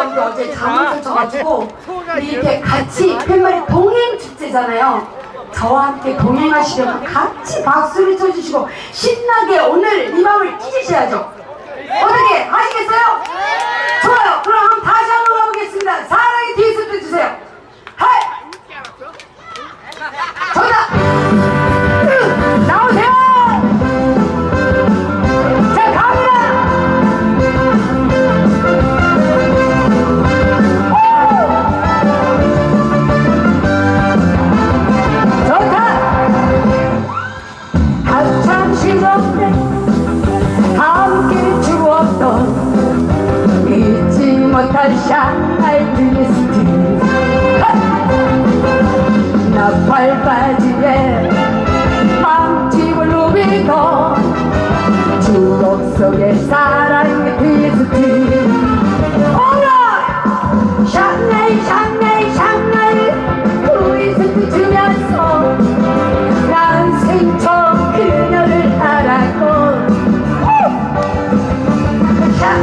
남방주원장도 어제 잠을 쳐가지고 이렇게 같이 팬말이 동행 축제잖아요. 저와 함께 동행하시려면 같이 박수를 쳐주시고 신나게 오늘 이 마음을 찢으셔야죠. 어떻게 하시겠어요? 좋아요. 그럼 한번 다시 한번 가보겠습니다. 사랑의 뒤에서 주세요. 하이! 정답!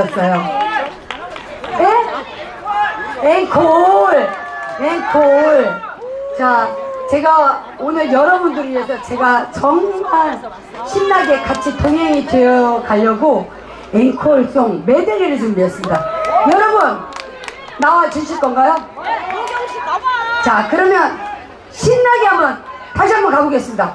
좀 나아졌어요. 에? 앵콜 앵콜 자 제가 오늘 여러분들을 위해서 제가 정말 신나게 같이 동행이 되어 가려고 앵콜송 메들리를 준비했습니다. 여러분 나와 주실 건가요? 자 그러면 신나게 한번 다시 한번 가보겠습니다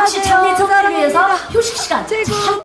다. 휴식 시간 최고. 잠